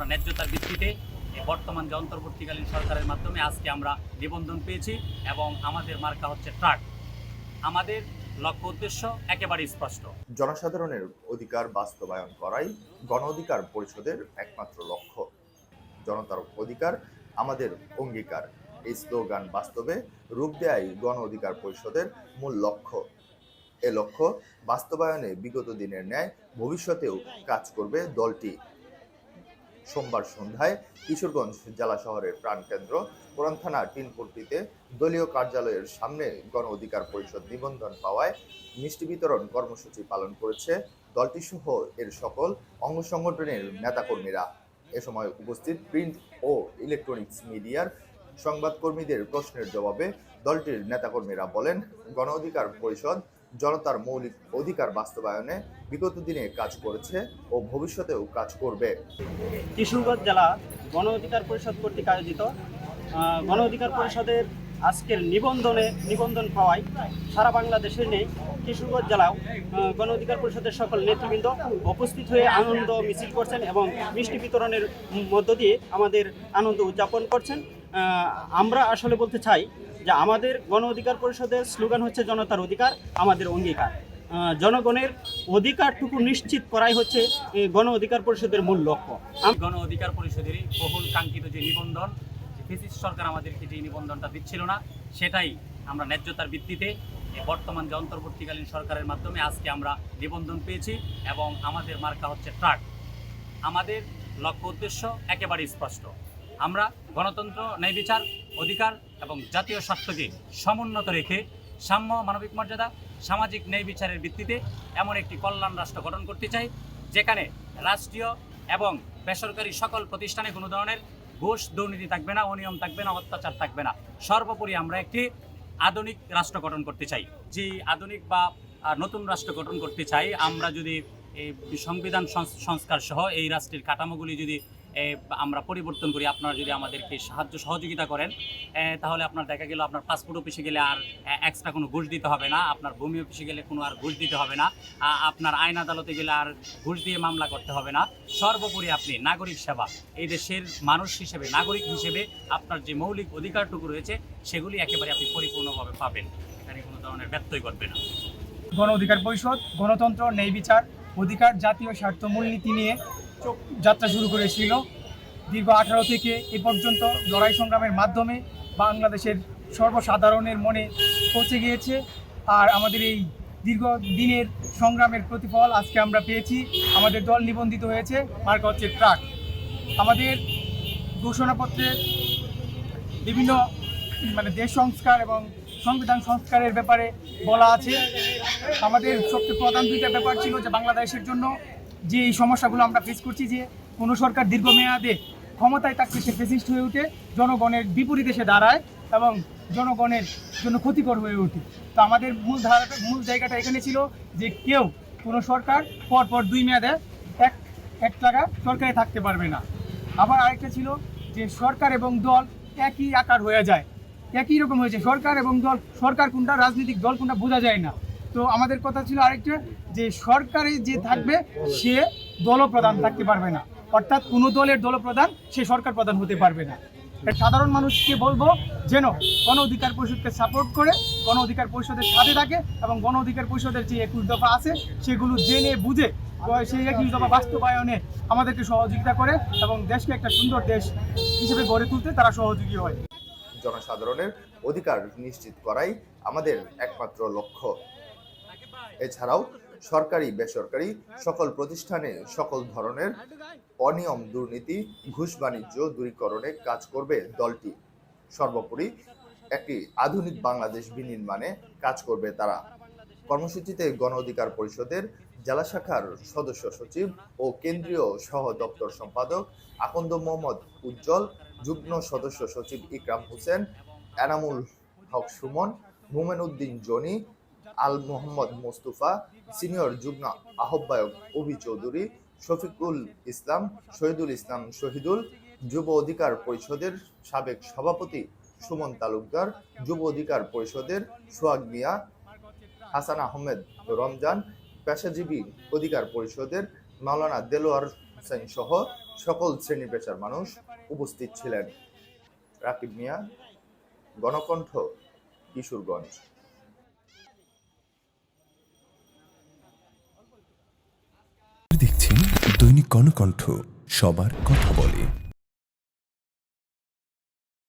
আমরা ন্যায্যতার ভিত্তিতে বর্তমান যে অন্তর্বর্তীকালীন সরকারের মাধ্যমে আজকে আমরা নিবন্ধন পেয়েছি এবং আমাদের মার্কা হচ্ছে ট্রাক। আমাদের লক্ষ্য উদ্দেশ্য একেবারে স্পষ্ট। জনসাধারণের অধিকার বাস্তবায়ন করাই গণ অধিকার পরিষদের একমাত্র লক্ষ্য। জনতার অধিকার আমাদের অঙ্গীকার। এই স্লোগান বাস্তবে রূপ দেয় গণ অধিকার পরিষদের মূল লক্ষ্য। এ লক্ষ্য বাস্তবায়নে বিগত দিনের ন্যায় ভবিষ্যতেও কাজ করবে দলটি। সোমবার সন্ধ্যায় কিশোরগঞ্জ জেলা শহরের প্রাণকেন্দ্র পুরান থানা টিনপট্টিতে দলীয় কার্যালয়ের সামনে গণ অধিকার পরিষদ নিবন্ধন পাওয়ায় মিষ্টি বিতরণ কর্মসূচি পালন করেছে দলটি সহ এর সকল অঙ্গ সংগঠনের নেতাকর্মীরা। এ সময় উপস্থিত প্রিন্ট ও ইলেকট্রনিক্স মিডিয়ার সংবাদকর্মীদের প্রশ্নের জবাবে দলটির নেতাকর্মীরা বলেন, গণ অধিকার পরিষদ জনতার মৌলিক অধিকার বাস্তবায়নে বিগত দিনে কাজ করেছে ও ভবিষ্যতেও কাজ করবে। কিশোরগঞ্জ জেলা গণ অধিকার পরিষদ কর্তৃক আয়োজিত গণ অধিকার পরিষদের আজকের নিবন্ধনে নিবন্ধন পাওয়ায় সারা বাংলাদেশের নেই। কিশোরগঞ্জ জেলাও গণ অধিকার পরিষদের সকল নেতৃবৃন্দ উপস্থিত হয়ে আনন্দ মিছিল করছেন এবং মিষ্টি বিতরণের মধ্য দিয়ে আমাদের আনন্দ উদযাপন করছেন। আমরা আসলে বলতে চাই যে আমাদের গণ অধিকার পরিষদের স্লোগান হচ্ছে জনতার অধিকার, আমাদের অঙ্গীকার। জনগণের অধিকারটুকু নিশ্চিত করাই হচ্ছে এই গণ অধিকার পরিষদের মূল লক্ষ্য। গণ অধিকার পরিষদেরই বহুল কাঙ্ক্ষিত যে নিবন্ধন সরকার আমাদেরকে যে নিবন্ধনটা দিচ্ছিল না, সেটাই আমরা ন্যায্যতার ভিত্তিতে বর্তমান যে অন্তর্বর্তীকালীন সরকারের মাধ্যমে আজকে আমরা নিবন্ধন পেয়েছি এবং আমাদের মার্কা হচ্ছে ট্রাক। আমাদের লক্ষ্য উদ্দেশ্য একেবারে স্পষ্ট। আমরা গণতন্ত্র, ন্যায় বিচার, অধিকার এবং জাতীয় স্বার্থকে সমুন্নত রেখে সাম্য মানবিক মর্যাদা, সামাজিক ন্যায় বিচারের ভিত্তিতে এমন একটি কল্যাণ রাষ্ট্র গঠন করতে চাই, যেখানে রাষ্ট্রীয় এবং বেসরকারি সকল প্রতিষ্ঠানে কোনো ধরনের ঘুষ দুর্নীতি থাকবে না, অনিয়ম থাকবে না, অত্যাচার থাকবে না। সর্বোপরি আমরা একটি আধুনিক রাষ্ট্র গঠন করতে চাই। যে আধুনিক বা নতুন রাষ্ট্র গঠন করতে চাই, আমরা যদি এই সংবিধান সংস- সংস্কার সহ এই রাষ্ট্রের কাঠামোগুলি যদি আমরা পরিবর্তন করি। আপনারা যদি আমাদেরকে সাহায্য সহযোগিতা করেন তাহলে আপনার দেখা গেল আপনার পাসপোর্ট অফিসে গেলে আর এক্সট্রা কোনো ঘুষ দিতে হবে না। আপনার ভূমি অফিসে গেলে কোনো আর ঘুষ দিতে হবে না। আপনার আইন আদালতে গেলে আর ঘুষ দিয়ে মামলা করতে হবে না। সর্বোপরি আপনি নাগরিক সেবা, এই দেশের মানুষ হিসেবে, নাগরিক হিসেবে আপনার যে মৌলিক অধিকারটুকু রয়েছে, সেগুলি একেবারে আপনি পরিপূর্ণভাবে পাবেন। এখানে কোনো ধরনের ব্যত্যয় ঘটবে না। গণ অধিকার পরিষদ, গণতন্ত্র, ন্যায় বিচার, অধিকার, জাতীয় স্বার্থ, মূলনীতি নিয়ে যাত্রা শুরু করেছিল। দীর্ঘ আঠারো থেকে এ পর্যন্ত লড়াই সংগ্রামের মাধ্যমে বাংলাদেশের সর্বসাধারণের মনে পৌঁছে গিয়েছে। আর আমাদের এই দীর্ঘ দিনের সংগ্রামের প্রতিফল আজকে আমরা পেয়েছি। আমাদের দল নিবন্ধিত হয়েছে, মার্কা হচ্ছে ট্রাক। আমাদের ঘোষণাপত্রের বিভিন্ন মানে দেশ সংস্কার এবং সংবিধান সংস্কারের ব্যাপারে বলা আছে। আমাদের সবচেয়ে প্রধান দুইটা ব্যাপার ছিল যে বাংলাদেশের জন্য যে এই সমস্যাগুলো আমরা ফেস করছি যে কোনো সরকার দীর্ঘমেয়াদে ক্ষমতায় থাকতে সে ফেসিস্ট হয়ে ওঠে জনগণের বিপরীতে সে দাঁড়ায় এবং জনগণের জন্য ক্ষতিকর হয়ে ওঠে। তো আমাদের মূল ধারাটা, মূল জায়গাটা এখানে ছিল যে কেউ কোনো সরকার পর পর দুই মেয়াদে এক এক টাকা সরকারে থাকতে পারবে না। আবার আরেকটা ছিল যে সরকার এবং দল একই আকার হয়ে যায়। একই রকম হয়েছে। সরকার এবং দল, সরকার কোনটা, রাজনৈতিক দল কোনটা বোঝা যায় না। তো আমাদের কথা ছিল আরেকটা, যে সরকারে যে থাকবে, সে দলপ্রধান থাকতে পারবে না। অর্থাৎ কোনো দলের দলপ্রধান সে সরকার প্রধান হতে পারবে না। সাধারণ মানুষকে বলব যেন গণ অধিকার পরিষদকে সাপোর্ট করে, গণ অধিকার পরিষদের সাথে থাকে এবং গণ অধিকার পরিষদের যে একুশ দফা আছে, সেগুলো জেনে বুঝে সেই একুশ দফা বাস্তবায়নে আমাদেরকে সহযোগিতা করে এবং দেশকে একটা সুন্দর দেশ হিসেবে গড়ে তুলতে তারা সহযোগী হয়। জনসাধারণের অধিকার নিশ্চিত করাই আমাদের একমাত্র লক্ষ্য। এছাড়াও সরকারি, বেসরকারি সকল প্রতিষ্ঠানে সকল ধরনের অনিয়ম, দুর্নীতি, ঘুষ বাণিজ্য দূরীকরণে কাজ করবে দলটি। সর্বোপরি একটি আধুনিক বাংলাদেশ বিনির্মাণে কাজ করবে তারা। কর্মসূচিতে গণ অধিকার পরিষদের জেলা শাখার সদস্য সচিব ও কেন্দ্রীয় সহ দপ্তর সম্পাদক আকন্দ মোহাম্মদ উজ্জ্বল, যুগ্ম সদস্য সচিব ইকরাম হোসেন, এনামুল হক সুমন, মোমেন উদ্দিন জনি আল মোহাম্মদ মোস্তফা, সিনিয়র যুগ্ম আহ্বায়ক অভি চৌধুরী, শফিকুল ইসলাম, শহীদুল ইসলাম শহীদুল, যুব অধিকার পরিষদের সাবেক সভাপতি সুমন তালুকদার, যুব অধিকার পরিষদের সোহাগ মিয়া, হাসান আহমেদ রমজান, পেশাজীবী অধিকার পরিষদের মাওলানা দেলোয়ার হোসেন সহ সকল শ্রেণি পেশার মানুষ উপস্থিত ছিলেন। রাকিব মিয়া, গণকণ্ঠ, কিশোরগঞ্জ। দৈনিক কণকণ্ঠ সবার কথা বলে।